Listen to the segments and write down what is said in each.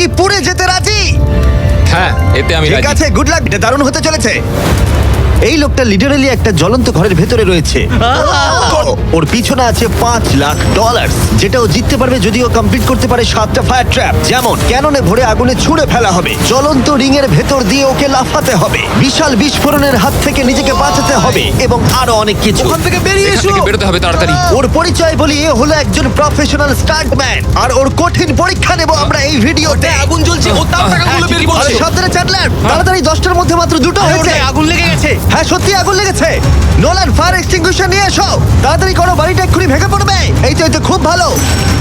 কি পুড়ে যেতে রাজি? হ্যাঁ এতে আমি ঠিক রাজি। আছে গুড লাক এটা দারুণ হতে চলেছে। এই লোকটা লিটারালি একটা জ্বলন্ত ঘরের ভেতরে রয়েছে। ওর পিছনে আছে পাঁচ লাখ ডলার যেটা ও জিততে পারবে যদি ও কমপ্লিট করতে পারে সাতটা ফায়ার ট্র্যাপ যেমন ক্যাননে ভরে আগুনে ছুঁড়ে ফেলা হবে জ্বলন্ত রিং এর ভেতর দিয়ে ওকে লাফাতে হবে বিশাল বিস্ফোরণের হাত থেকে নিজেকে বাঁচাতে হবে এবং আরও অনেক কিছু। ওখান থেকে বেরিয়ে এসো থেকে বেরোতে হবে তাড়াতাড়ি। ওর পরিচয় বলি এ হলো একজন প্রফেশনাল স্টান্টম্যান আর ওর কঠিন পরীক্ষা নেব আমরা এই ভিডিওতে। আগুন জ্বলছে ও তার টাকাগুলো বের আরে করছে সাবধানে চ্যাটলার তাড়াতাড়ি দশটার মধ্যে মাত্র দুটো হয়েছে। আগুন লেগে গেছে। হ্যাঁ সত্যি আগুন লেগেছে। নোলান ফায়ার এক্সটিংগুইশার নিয়ে এসো। তাড়াতাড়ি করো বাড়িটা এক্ষুনি ভেঙে পড়বে। এই তো এই তো খুব ভালো।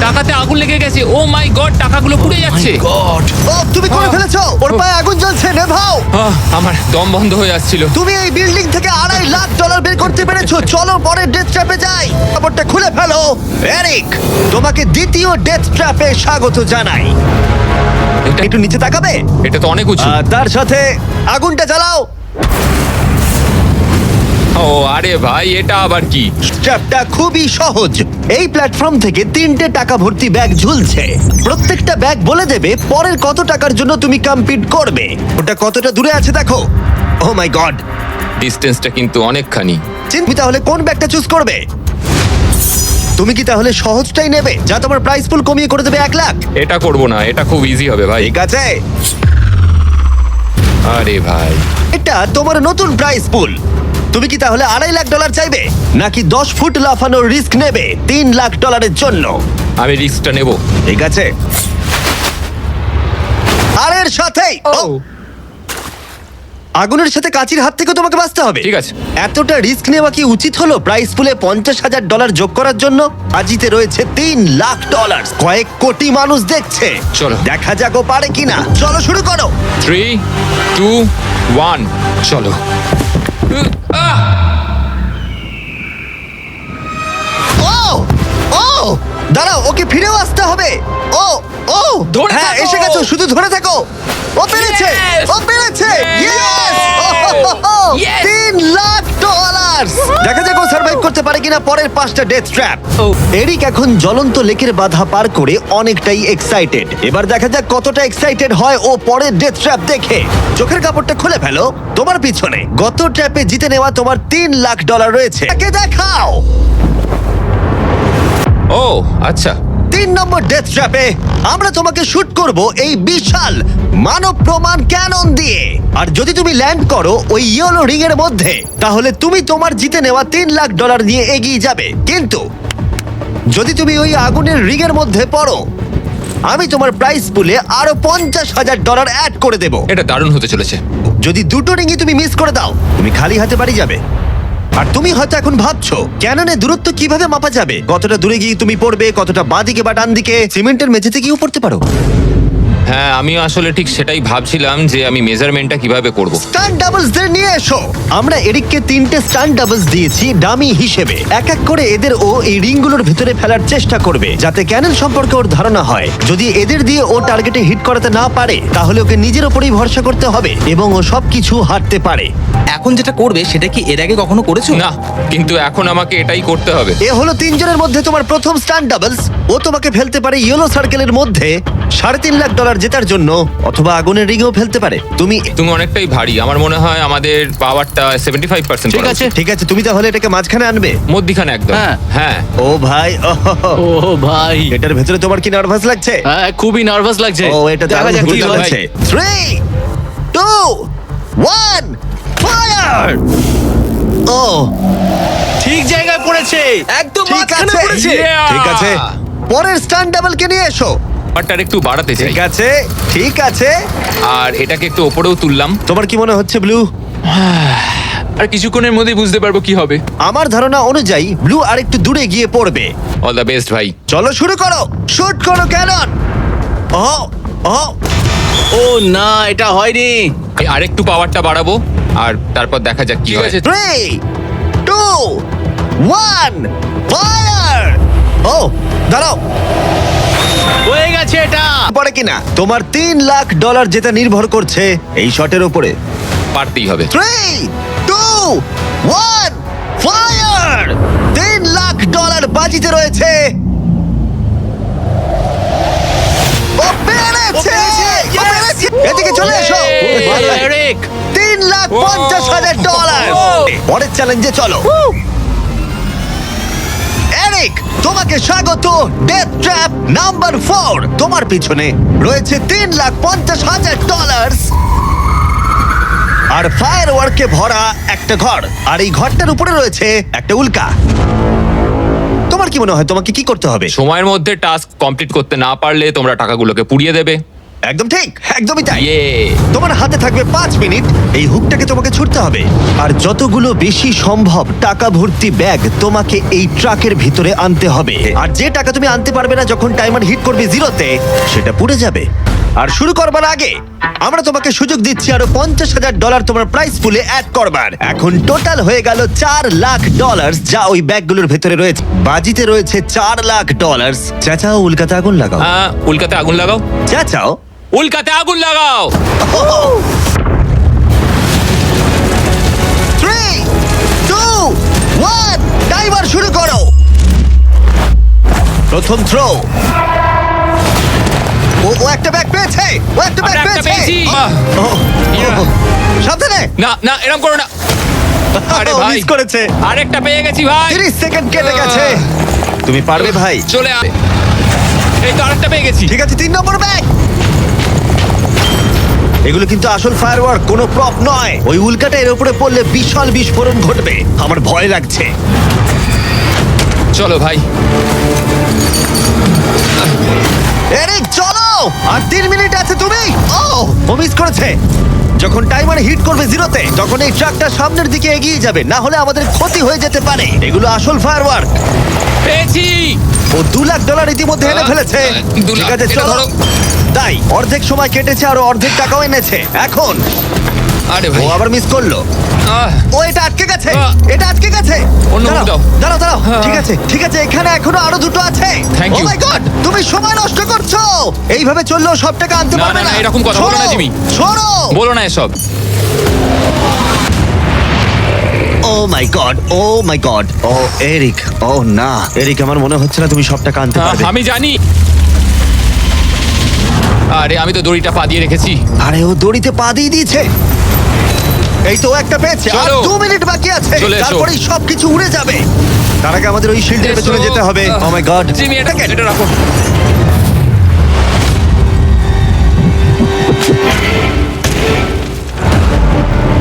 টাকাতে আগুন লেগে গেছে। ও মাই গড টাকাগুলো পুড়ে যাচ্ছে। গড ও তুমি করে ফেলেছো। ওর পায়ে আগুন জ্বলছে নেভাও। আহ, আমার দম বন্ধ হয়ে আসছিল তুমি এই বিল্ডিং থেকে আড়াই লাখ ডলার বের করতে পেরেছ। চলো পরের ডেথ ট্র্যাপে যাই। কাপড়টা খুলে ফেলো। এরিক তোমাকে দ্বিতীয় ডেথ ট্র্যাপে স্বাগত জানাই। এটা একটু নিচে তাকাবে? এটা তো অনেক উঁচু। তার সাথে আগুনটা জ্বালাও। ও আরে ভাই এটা আবার কি? ট্র্যাপটা খুবই সহজ। এই প্ল্যাটফর্ম থেকে তিনটে টাকা ভর্তি ব্যাগ ঝুলছে। প্রত্যেকটা ব্যাগ বলে দেবে পরের কত টাকার জন্য তুমি কমপ্লিট করবে। ওটা কতটা দূরে আছে দেখো। ও মাই গড ডিস্টেন্সটা কিন্তু অনেকখানি। তুমি তাহলে কোন ব্যাগটা চুজ করবে? তুমি কি তাহলে সহজটাই নেবে যা তোমার প্রাইস ফুল কমিয়ে করে দেবে এক লাখ? এটা করব না এটা খুব ইজি হবে ভাই। ঠিক আছে। আরে ভাই। এটা তোমার নতুন প্রাইস পুল তুমি কি তাহলে আড়াই লাখ ডলার চাইবে? নাকি দশ ফুট লাফানোর রিস্ক নেবে তিন লাখ ডলারের জন্য? আমি রিস্কটা নেব। ঠিক আছে। আর এর সাথেই ও, আগুনের সাথে কাচির হাত থেকে তোমাকে বাঁচতে হবে। ঠিক আছে। এতটা রিস্ক নেওয়া কি উচিত হলো প্রাইস পুলে পঞ্চাশ হাজার ডলার যোগ করার জন্য? আজিতে রয়েছে তিন লাখ ডলার। কয়েক কোটি মানুষ দেখছে। চলো। দেখা যাক ও পারে কিনা। চলো শুরু করো। থ্রি টু ওয়ান চলো। দাঁড়াও ওকে ফিরেও আসতে হবে। ও ও ধরে হ্যাঁ থাকো। এসে গেছো শুধু ধরে থাকো। ও পেরেছে Yes! ও পেরেছে। Yes! Yes! তিন লাখ ডলার দেখা যাক ও সার্ভাইভ করতে পারে কিনা পরের পাঁচটা ডেথ ট্র্যাপ Oh. এরিক এখন জ্বলন্ত লেকের বাধা পার করে অনেকটাই এক্সাইটেড এবার দেখা যাক কতটা এক্সাইটেড হয় ও পরের ডেথ ট্র্যাপ দেখে। চোখের কাপড়টা খুলে ফেলো তোমার পিছনে। গত ট্র্যাপে জিতে নেওয়া তোমার তিন লাখ ডলার রয়েছে। তাকে দেখাও! ও আচ্ছা। তিন নম্বর ডেথ ট্র্যাপে আমরা তোমাকে শুট করব এই বিশাল মানব প্রমাণ ক্যানন দিয়ে। আর যদি তুমি ল্যান্ড করো ওই ইয়েলো রিং এর মধ্যে তাহলে তুমি তোমার জিতে নেওয়া তিন লাখ ডলার নিয়ে এগিয়ে যাবে। কিন্তু যদি তুমি ওই আগুনের রিং এর মধ্যে পড়ো আমি তোমার প্রাইস পুলে আরও পঞ্চাশ হাজার ডলার অ্যাড করে দেব। এটা দারুণ হতে চলেছে। যদি দুটো রিংই তুমি মিস করে দাও তুমি খালি হাতে বাড়ি যাবে। আর তুমি হয়তো এখন ভাবছ ক্যাননে দূরত্ব কীভাবে মাপা যাবে? কতটা দূরে গিয়ে তুমি পড়বে, কতটা বাঁ দিকে বা ডান দিকে সিমেন্টের মেঝেতে গিয়েও পড়তে পারো। হ্যাঁ আমি আসলে ঠিক সেটাই ভাবছিলাম যে আমি মেজারমেন্টটা কীভাবে করব। স্টান ডাবলস দের নিয়ে এসো। আমরা এরিককে তিনটে স্টান ডাবলস দিয়েছি ডামি হিসেবে। এক এক করে এদের ও এই রিংগুলোর ভিতরে ফেলার চেষ্টা করবে যাতে ক্যানন সম্পর্কে ওর ধারণা হয়। যদি এদের দিয়ে ও টার্গেটে হিট করাতে না পারে তাহলে ওকে নিজের ওপরেই ভরসা করতে হবে এবং ও সবকিছু হারতে পারে। এখন যেটা করবে সেটা কি এর আগে কখনো করেছ? না কিন্তু এখন আমাকে এটাই করতে হবে। এ হলো তিনজনের মধ্যে তোমার প্রথম স্টান ডাবলস ও তোমাকে ফেলতে পারে ইয়েলো সার্কেলের মধ্যে সাড়ে তিন লাখ ডলার জেতার জন্য অথবা আগুনের রিংও ফেলতে পারে। তুমি তুমি অনেকটাই ভারী। আমার মনে হয় আমাদের পাওয়ারটা সেভেন্টি ফাইভ পার্সেন্ট ঠিক আছে ঠিক আছে তুমি তাহলে এটাকে মাঝখানে আনবে? মধ্যিখানে একদম। হ্যাঁ। হ্যাঁ। ও ভাই ও ভাই। এটার ভেতরে তোমার কি নার্ভাস লাগছে? হ্যাঁ খুবই নার্ভাস লাগছে। ও এটা দেখা দারুণ যাক কি হয়। চলেছে থ্রি টু ওয়ান ফায়ার ও। ঠিক জায়গায় পড়েছে। একদম ঠিক মাঝখানে আছে। পড়েছে। ঠিক আছে। পরের স্টান ডাবলকে নিয়ে এসো। ব্যাপারটা একটু বাড়াতে চাই। ঠিক আছে ঠিক আছে। আর এটাকে একটু ওপরেও তুললাম। তোমার কি মনে হচ্ছে ব্লু? আর কিছুক্ষণের মধ্যেই বুঝতে পারব কি হবে। আমার ধারণা অনুযায়ী ব্লু আরেকটু দূরে গিয়ে পড়বে। অল দ্য বেস্ট ভাই। চলো শুরু করো। শুট করো ক্যানন। ও ও ও না এটা হয়নি। আমি আরেকটু পাওয়ারটা বাড়াবো আর তারপর দেখা যাক কি ঠিক হয়। আছে। থ্রি টু ওয়ান ফায়ার ও দাঁড়াও। হয়ে গেছে এটা। পারে কিনা? তোমার তিন লাখ ডলার যেটা নির্ভর করছে এই শটের ওপরে পারতেই হবে। থ্রি টু ওয়ান ফায়ার তিন লাখ ডলার বাজিতে রয়েছে। এদিকে চলে এসো। তিন লাখ পঞ্চাশ হাজার ডলার। পরের চ্যালেঞ্জে চলো। তোমাকে স্বাগত ডেথ ট্র্যাপ নাম্বার ফোর তোমার পিছনে রয়েছে তিন লাখ পঞ্চাশ হাজার ডলার আর ফায়ার ওয়ার্কে ভরা একটা ঘর। আর এই ঘরটার উপরে রয়েছে একটা উল্কা। তোমার কি মনে হয়, তোমাকে কি করতে হবে? সময়ের মধ্যে টাস্ক কমপ্লিট করতে না পারলে তোমরা টাকাগুলোকে পুড়িয়ে দেবে। একদম ঠিক একদমই তাই। ইয়ে তোমার হাতে থাকবে পাঁচ মিনিট এই হুকটাকে তোমাকে ছুটতে হবে। আর যতগুলো বেশি সম্ভব টাকা ভর্তি ব্যাগ তোমাকে এই ট্রাকের ভিতরে আনতে হবে। আর যে টাকা তুমি আনতে পারবে না যখন টাইমার হিট করবে জিরোতে সেটা পুড়ে যাবে। আর শুরু করবার আগে আমরা তোমাকে সুযোগ দিচ্ছি আরও পঞ্চাশ হাজার ডলার তোমার প্রাইস পুলে অ্যাড করবার। এখন টোটাল হয়ে গেল চার লাখ ডলার যা ওই ব্যাগগুলোর ভেতরে রয়েছে। বাজিতে রয়েছে চার লাখ ডলার চাচাও উল্কাতে আগুন লাগাও। আহ, উল্কাতে আগুন লাগাও। চাচাও উল্কাতে আগুন লাগাও। থ্রি টু ওয়ান টাইমার শুরু করো। প্রথম থ্রো ও ও একটা ব্যাগ পেয়েছে ও একটা ব্যাগ আমরা একটা পেয়েছে। পেয়েছি। আহ, ও, ও, ও, সাবধানে। না না এরকম করো না। আরে ভাই। miss করেছে। আরেকটা পেয়ে গেছি ভাই। 30 সেকেন্ড কেটে গেছে। তুমি পারবে ভাই। চলে আয় এই তো আরেকটা পেয়ে গেছি। ঠিক আছে তিন নম্বর ব্যাগ এগুলো কিন্তু আসল ফায়ারওয়ার্ক কোনো প্রপ নয়। ওই উল্কাটা এর উপরে পড়লে বিশাল বিস্ফোরণ ঘটবে। আমার ভয় লাগছে। চলো ভাই। এরিক চলো! আর তিন মিনিট আছে তুমি? ও ও মিস করেছে। যখন টাইমার হিট করবে জিরোতে তখন এই ট্রাকটা সামনের দিকে এগিয়ে যাবে। না হলে আমাদের ক্ষতি হয়ে যেতে পারে। এগুলো আসল ফায়ারওয়ার্ক পেয়েছি! ও দু লাখ ডলার ইতিমধ্যে এনে ফেলেছে। দু ঠিক আছে চলো। তাই অর্ধেক সময় কেটেছে আর অর্ধেক টাকাও এনেছে। এখন আরে ও ভাই আবার মিস করল। আহ, ও এটা আটকে গেছে। আহ। এটা আটকে গেছে। অন্য দাঁড়াও, দাও। দাঁড়াও দাঁড়াও। হ্যাঁ। ঠিক আছে ঠিক আছে এখানে এখনও আরও দুটো আছে। Thank ও you. মাই গড তুমি সময় নষ্ট করছ। এইভাবে চললেও সব টাকা আনতে না, পারবে না, না না, এরকম কথা বলো না, জিমি। ছোড়ো বলো না এসব। ও my god oh my god oh Eric oh না এরিক আমার মনে হচ্ছে না তুমি সব টাকা আনতে আহ, পারবে। আমি জানি। আরে আমি তো দড়িটা পা দিয়ে রেখেছি। আরে ও দড়িতে পা দিয়ে দিয়েছে। এই তো একটা পেয়েছে আর চলো। দু মিনিট বাকি আছে। চলে এসো। তারপরেই সবকিছু উড়ে যাবে। তার আগে আমাদের ওই শিল্ডের পেছনে এসো। যেতে হবে। ও মাই গড জিমি এটা এটা রাখো।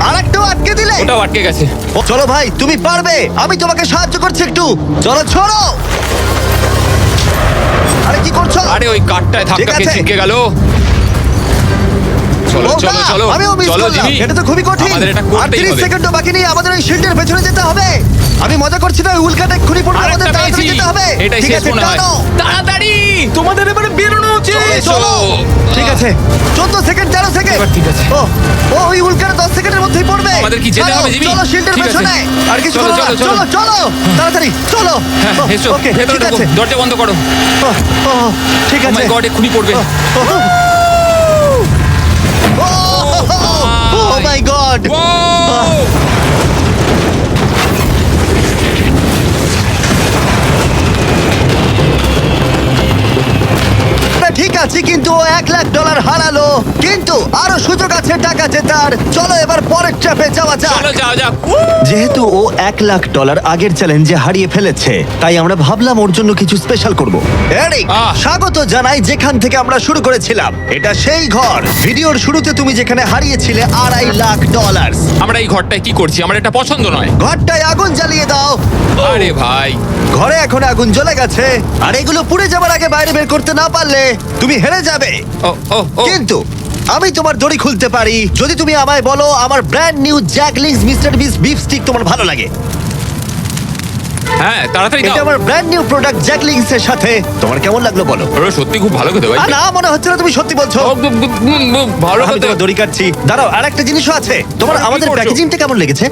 আরেকটাও আটকে দিলে। ওটাও আটকে গেছে। ও, চলো ভাই তুমি পারবে। আমি তোমাকে সাহায্য করছি একটু। চলো ছড়ো। আরে কি করছ আরে ওই কাঠটায় ধাক্কা খেয়ে আছে। ছিটকে গেল চলো চলো চলো আমিও মিস চলো করলাম। জিমি। এটা তো খুবই কঠিন। আমাদের এটা আর করতেই 30 হবে। সেকেন্ডও বাকি নেই আমাদের ওই শিল্ডের পেছনে যেতে হবে। আমি মজা করছি না উল্কাটা পড়বে আরেকটা আমাদের তাড়াতাড়ি পেয়েছি। যেতে হবে। এটাই ঠিক শেষ আছে মনে হয়। টানো। তাড়াতাড়ি! তোমাদের এবারে বেরোনো উচিত। চলো, চলো। ঠিক আছে। 14 সেকেন্ড 13 সেকেন্ড। এবার ঠিক আছে। ও ও ওই উল্কাটা 10 সেকেন্ডের মধ্যেই পড়বে। আমাদের কি যেতে চলো, হবে, জিমি? চলো শিল্ডের ঠিক আছে। পেছনে। আর কিছু চলো, করো না। চলো, চলো চলো। চলো। তাড়াতাড়ি চলো। হ্যাঁ ও, এসো। ওকে ভেতরে ঠিক ঢোকো। আছে। দরজা বন্ধ করো। ও, ও, ঠিক ও আছে। মাই গড এক্ষুনি পড়বে। ও গড ও ঠিক কিন্তু ও এক লাখ ডলার হারালো। কিন্তু আরও সুযোগ আছে টাকা জেতার চলো এবার পরের চাপে যাওয়া যাক। চলো যাও যাও যেহেতু ও এক লাখ ডলার আগের চ্যালেঞ্জে হারিয়ে ফেলেছে তাই আমরা ভাবলাম ওর জন্য কিছু স্পেশাল করব। Eric ah. স্বাগত জানাই যেখান থেকে আমরা শুরু করেছিলাম। এটা সেই ঘর। ভিডিওর শুরুতে তুমি যেখানে হারিয়েছিলে আড়াই লাখ ডলার আমরা এই ঘরটায় কি করছি? আমার এটা পছন্দ নয়। ঘরটায় আগুন আরে ভাই। ঘরে এখন আগুন জ্বলে গেছে আর এগুলো পুড়ে যাবার আগে বাইরে বের করতে না পারলে তুমি হেরে যাবে। ও ও ও। কিন্তু আমি তোমার দড়ি খুলতে পারি। যদি তুমি আমায় বলো আমার ব্র্যান্ড নিউ জ্যাকলিংস মিস্টার বিস বিফ স্টিক তোমার ভালো লাগে। হ্যাঁ তাড়াতাড়ি এটা দাও। আমার ব্র্যান্ড নিউ প্রোডাক্ট জ্যাকলিংস এর সাথে। তোমার কেমন লাগল বলো? ওরা সত্যি খুব ভালো খেতে ভাই। আ, না মনে হচ্ছে না তুমি সত্যি বলছো। ও, বু- বু- বু- বু- ভালো আমি খেতে তোমার দড়ি কাটছি। দাঁড়াও আর একটা জিনিসও আছে। তোমার কি আমাদের করছ? প্যাকেজিংটা কেমন লেগেছে?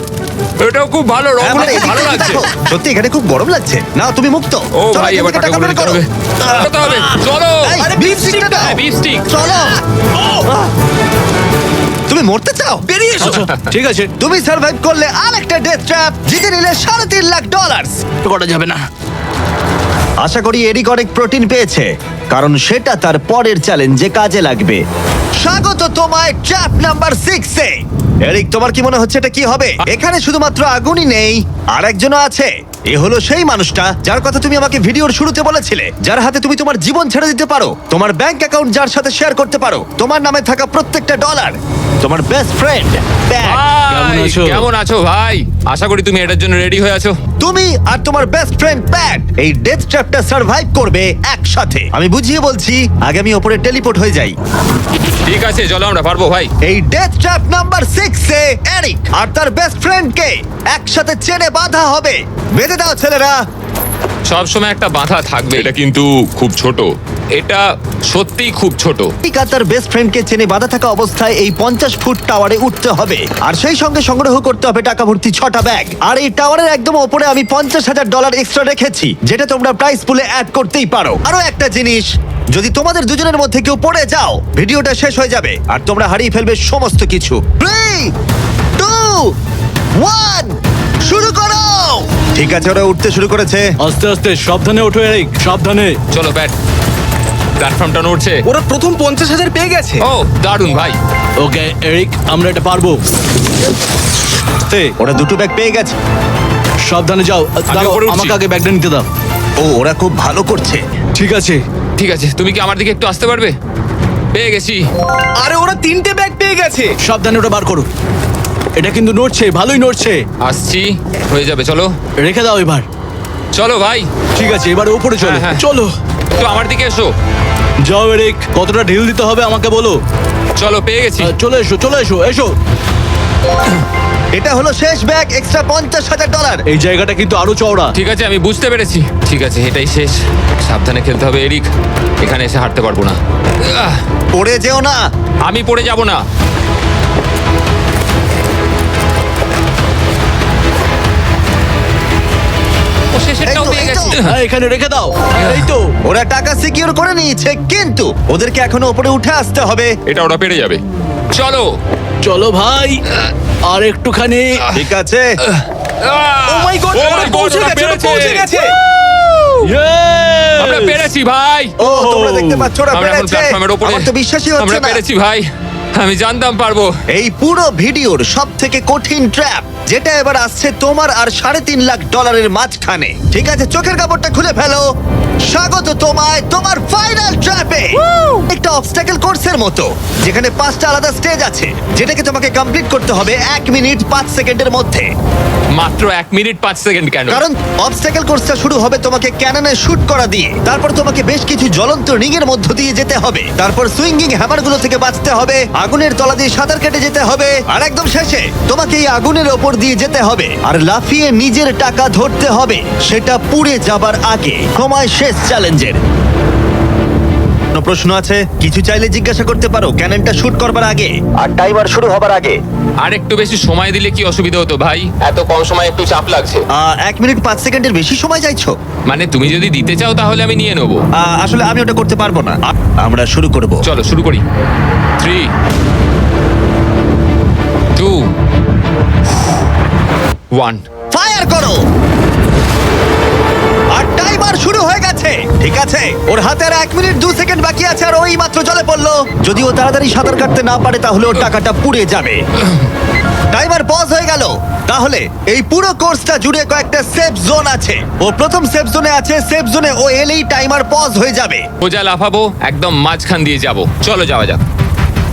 এটাও খুব ভালো হ্যাঁ, রকম মানে ভালো এদিকে লাগছে। দেখো, সত্যি এখানে খুব গরম লাগছে। না তুমি মুক্ত। ও চলো, ভাই এখান এবার থেকে টাকা টাকা বের করো। করতে হবে। চলো। এই, beef stickটা দাও। হ্যাঁ। চলো। আহ। তুমি মরতে চাও? বেরিয়ে এসো। ঠিক আছে। তুমি সার্ভাইভ করলে আরেকটা ডেথ ট্র্যাপ জিতে নিলে সাড়ে তিন লাখ ডলার করা যাবে না। আশা করি এরিক অনেক প্রোটিন পেয়েছে কারণ সেটা তার পরের চ্যালেঞ্জে কাজে লাগবে। স্বাগত তোমায় ট্র্যাপ নাম্বার সিক্সে এরিক তোমার কি মনে হচ্ছে এটা কি হবে? এখানে শুধুমাত্র আগুনই নেই আর একজনও আছে। এ হলো সেই মানুষটা যার কথা তুমি আমাকে ভিডিওর শুরুতে বলেছিলে যার হাতে তুমি তোমার জীবন ছেড়ে দিতে পারো তোমার ব্যাংক অ্যাকাউন্ট যার সাথে শেয়ার করতে পারো তোমার নামে থাকা প্রত্যেকটা ডলার তোমার বেস্ট ফ্রেন্ড আছো? কেমন আছো ভাই? আশা করি তুমি এটার জন্য রেডি হয়ে আছো। তুমি আর তোমার বেস্ট ফ্রেন্ড প্যাট এই ডেথ ট্র্যাপটা সার্ভাইভ করবে একসাথে। আমি বুঝিয়ে বলছি আগে আমি ওপরে টেলিপোর্ট হয়ে যাই। ঠিক আছে চলো আমরা পারব ভাই। এই ডেথ ট্র্যাপ নাম্বার সিক্স এ এরিক আর তার বেস্ট ফ্রেন্ডকে একসাথে চেনে বাঁধা হবে। বেঁধে দাও ছেলেরা। সব সময় একটা বাধা থাকবে এটা কিন্তু খুব ছোট। এটা সত্যিই খুব ছোট। আর তার বেস্ট ফ্রেন্ডকে চেনে বাধা থাকা অবস্থায় এই পঞ্চাশ ফুট টাওয়ারে উঠতে হবে। আর সেই সঙ্গে সংগ্রহ করতে হবে টাকা ভর্তি ছটা ব্যাগ আর এই টাওয়ারের একদম ওপরে আমি পঞ্চাশ হাজার ডলার এক্সট্রা রেখেছি যেটা তোমরা প্রাইস পুলে অ্যাড করতেই পারো। আরও একটা জিনিস যদি তোমাদের দুজনের মধ্যে কেউ পড়ে যাও ভিডিওটা শেষ হয়ে যাবে। আর তোমরা হারিয়ে ফেলবে সমস্ত কিছু। থ্রি টু ওয়ান শুরু করো! ঠিক আছে ওরা উঠতে শুরু করেছে। আস্তে আস্তে সাবধানে ওঠো এরিক সাবধানে। চলো ব্যাট। প্ল্যাটফর্মটা নড়ছে। ওরা প্রথম পঞ্চাশ হাজার পেয়ে গেছে। ও দারুণ ভাই। ওকে এরিক আমরা এটা পারব। ওরা দুটো ব্যাগ পেয়ে গেছে। সাবধানে যাও। দাঁড়াও, উপরে উঠছি। আমাকে আগে ব্যাগটা নিতে দাও। ও ওরা খুব ভালো করছে। ঠিক আছে। ঠিক আছে তুমি কি আমার দিকে একটু আসতে পারবে? পেয়ে গেছি। আরে ওরা তিনটে ব্যাগ পেয়ে গেছে। সাবধানে ওটা বার করো। এটা কিন্তু নড়ছে ভালোই নড়ছে। আসছি হয়ে যাবে চলো। রেখে দাও এবার। চলো ভাই। ঠিক আছে এবার উপরে চলো। হ্যাঁ, হ্যাঁ। চলো। একটু আমার দিকে এসো। যাও এরিক কতটা ঢিল দিতে হবে আমাকে বলো। চলো পেয়ে গেছি। আহ, চলে এসো চলে এসো এসো। এটা হলো শেষ ব্যাগ এক্সট্রা পঞ্চাশ হাজার ডলার এই জায়গাটা কিন্তু আরও চওড়া। ঠিক আছে আমি বুঝতে পেরেছি। ঠিক আছে এটাই শেষ। সাবধানে খেলতে হবে এরিক। এখানে এসে হাঁটতে পারব না। আহ, পড়ে যেও না। আমি পড়ে যাব না। ও শেষেরটাও পেয়ে এই হ্যাঁ এখানে রেখে দাও। এই তো ওরা টাকা সিকিউর করে নিয়েছে কিন্তু ওদেরকে এখনও উপরে উঠে আসতে হবে। এটা ওরা পেরে যাবে। চলো। চলো ভাই আর একটুখানি। ঠিক আছে। আহ! ও মাই গড Oh ওরা পৌঁছে গেছে ওরা পেরেছে। পৌঁছে গেছে। আমরা পেরেছি ভাই। ও তোমরা দেখতে পাচ্ছ ওরা আমরা এখন পেরেছে। প্ল্যাটফর্মের উপরে। আমার তো বিশ্বাসই হচ্ছে আমরা না। পেরেছি ভাই। আমি জানতাম পারব। এই পুরো ভিডিওর সব থেকে কঠিন ট্র্যাপ যেটা এবার আসছে তোমার আর সাড়ে তিন লাখ ডলারের মাঝখানে। ঠিক আছে চোখের কাপড়টা খুলে ফেলো। স্বাগত তোমায় তোমার ফাইনাল ট্র্যাপে একটা অবস্টাকেল কোর্সের মতো যেখানে পাঁচটা আলাদা স্টেজ আছে যেটাকে তোমাকে কমপ্লিট করতে হবে এক মিনিট পাঁচ সেকেন্ডের মধ্যে। মাত্র এক মিনিট পাঁচ সেকেন্ড কেন? কারণ অবস্টাকেল কোর্সটা শুরু হবে তোমাকে ক্যাননে শুট করা দিয়ে। তারপর তোমাকে বেশ কিছু জ্বলন্ত রিং এর মধ্য দিয়ে যেতে হবে। তারপর সুইঙ্গিং হ্যামারগুলো থেকে বাঁচতে হবে আগুনের তলা দিয়ে সাঁতার কেটে যেতে হবে আর একদম শেষে তোমাকে এই আগুনের ওপর দিয়ে যেতে হবে আর লাফিয়ে নিজের টাকা ধরতে হবে সেটা পুড়ে যাবার আগে। সময় শেষ চ্যালেঞ্জের। কোনো প্রশ্ন আছে? কিছু চাইলে জিজ্ঞাসা করতে পারো ক্যাননটা শুট করবার আগে। আর টাইমার শুরু হবার আগে। আর একটু বেশি সময় দিলে কি অসুবিধা হতো ভাই? এত কম সময় একটু চাপ লাগছে। আহ, এক মিনিট পাঁচ সেকেন্ডের বেশি সময় চাইছো? মানে তুমি যদি দিতে চাও তাহলে আমি নিয়ে নেব। আহ, আসলে আমি ওটা করতে পারব না। আ- আমরা শুরু করব। চলো শুরু করি। থ্রি টু ওয়ান ফায়ার করো। আর টাইমার শুরু হয়ে গেছে। ঠিক আছে ওর হাতে আর এক মিনিট দু সেকেন্ড বাকি আছে আর ওই মাত্র জলে পড়ল। যদি ও তাড়াতাড়ি সাঁতার কাটতে না পারে তাহলে ওর টাকাটা পুড়ে যাবে। টাইমার পজ হয়ে গেল। তাহলে এই পুরো কোর্সটা জুড়ে কয়েকটা সেফ জোন আছে। ও প্রথম সেফ জোনে আছে সেফ জোনে ও এলেই টাইমার পজ হয়ে যাবে। সোজা লাফাবো একদম মাঝখান দিয়ে যাব। চলো যাওয়া যাক।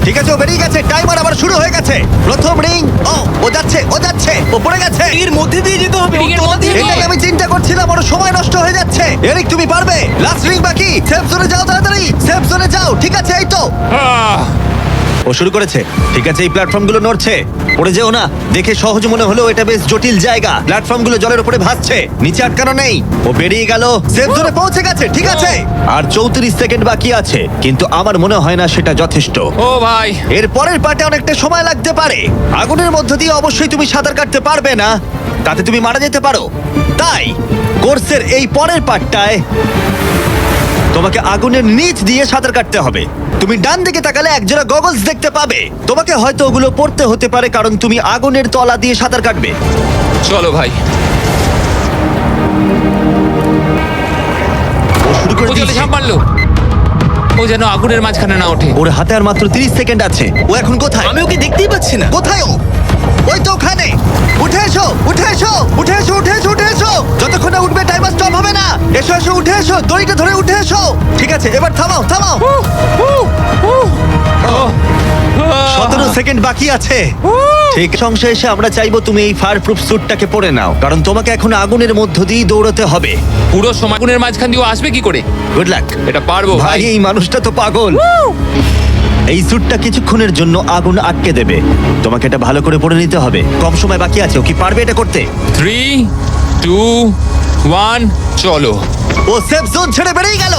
ঠিক আছে ও বেরিয়ে গেছে। টাইমার আবার শুরু হয়ে গেছে। প্রথম রিং ও ও যাচ্ছে ও যাচ্ছে ও পড়ে গেছে। এর মধ্যে দিয়ে যেতে হবে রিংয়ের মধ্যে দিয়ে? এটাই আমি চিন্তা করছিলাম ওর সময় নষ্ট হয়ে যাচ্ছে। এরিক তুমি পারবে? লাস্ট রিং বাকি। সেফ জোনে যাও তাড়াতাড়ি। সেফ জোনে যাও ঠিক আছে এই তো। আহ! ও শুরু করেছে। ঠিক আছে এই প্ল্যাটফর্মগুলো নড়ছে। পড়ে যেও না দেখে সহজ মনে হলেও এটা বেশ জটিল জায়গা। প্ল্যাটফর্মগুলো জলের উপরে ভাসছে নিচে আটকানো নেই। ও বেরিয়ে গেল সেফ জোনে পৌঁছে গেছে ঠিক আছে। আর চৌত্রিশ সেকেন্ড বাকি আছে কিন্তু আমার মনে হয় না সেটা যথেষ্ট। ও ভাই। এর পরের পার্টে অনেকটা সময় লাগতে পারে। আগুনের মধ্য দিয়ে অবশ্যই তুমি সাঁতার কাটতে পারবে না। তাতে তুমি মারা যেতে পারো। তাই কোর্সের এই পরের পার্টটায় তোমাকে আগুনের নিচ দিয়ে সাঁতার কাটতে হবে। তুমি ডান দিকে তাকালে একজোড়া গগলস দেখতে পাবে। তোমাকে হয়তো ওগুলো পড়তে হতে পারে কারণ তুমি আগুনের তলা দিয়ে সাঁতার কাটবে। চলো ভাই। ও শুরু করে ও জলে দিয়েছে। ঝাঁপ মারলো। ও যেন আগুনের মাঝখানে না ওঠে। ওর হাতে আর মাত্র 30 সেকেন্ড আছে। ও এখন কোথায়? আমি ওকে দেখতেই পাচ্ছি না। কোথায় ও? ওই তো ওখানে। উঠে এসো উঠে এসো উঠে এসো উঠে এসো উঠে এসো। যতক্ষণ না উঠবে টাইমার স্টপ হবে না। এসো এসো উঠে এসো দড়িটা ধরে উঠে এসো। ঠিক আছে এবার থামাও থামাও। সতেরো সেকেন্ড বাকি আছে। ঠিক সংশয় এসে আমরা চাইব তুমি এই ফায়ার প্রুফ স্যুটটাকে পরে নাও কারণ তোমাকে এখন আগুনের মধ্য দিয়ে দৌড়তে হবে। পুরো সময় আগুনের মাঝখান দিয়ে ও আসবে কি করে? গুড লাক এটা পারব ভাই এই মানুষটা তো পাগল। এই স্যুটটা কিছুক্ষণের জন্য আগুন আটকে দেবে। তোমাকে এটা ভালো করে পরে নিতে হবে। কম সময় বাকি আছে ও কি পারবে এটা করতে? থ্রি টু ওয়ান চলো। ও সেফ জোন ছেড়ে বেরিয়ে গেল।